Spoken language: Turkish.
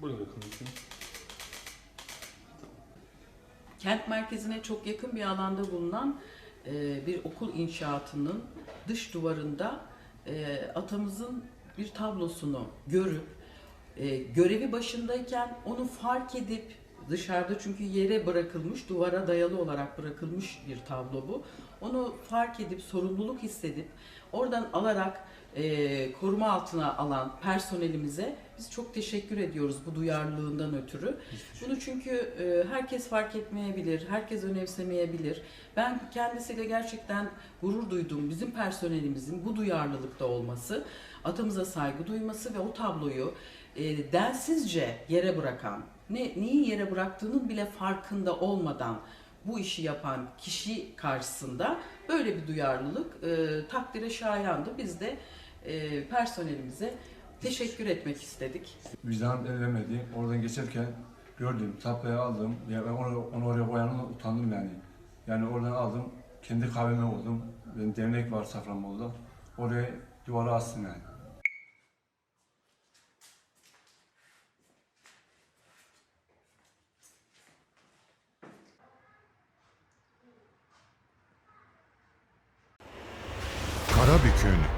Burada konuşayım. Kent merkezine çok yakın bir alanda bulunan e, bir okul inşaatının dış duvarında e, atamızın bir tablosunu görüp e, görevi başındayken onu fark edip dışarıda çünkü yere bırakılmış, duvara dayalı olarak bırakılmış bir tablo bu. Onu fark edip sorumluluk hissedip oradan alarak e, koruma altına alan personelimize biz çok teşekkür ediyoruz bu duyarlılığından ötürü. Bunu çünkü e, herkes fark etmeyebilir, herkes önemsemeyebilir. Ben kendisiyle gerçekten gurur duydum. Bizim personelimizin bu duyarlılıkta olması, atamıza saygı duyması ve o tabloyu e, densizce yere bırakan, ne neyi yere bıraktığının bile farkında olmadan bu işi yapan kişi karşısında böyle bir duyarlılık e, takdire şayandı. Biz de e, personelimize teşekkür etmek istedik. Vicdanım el vermedi. Oradan geçerken gördüm, taplayı aldım. Ya ben onu, onu oraya koyanına utandım yani. Yani oradan aldım, kendi kahveme koydum. Benim dernek var Safranbolu'da. Oraya duvara astım yani. Karabük'ün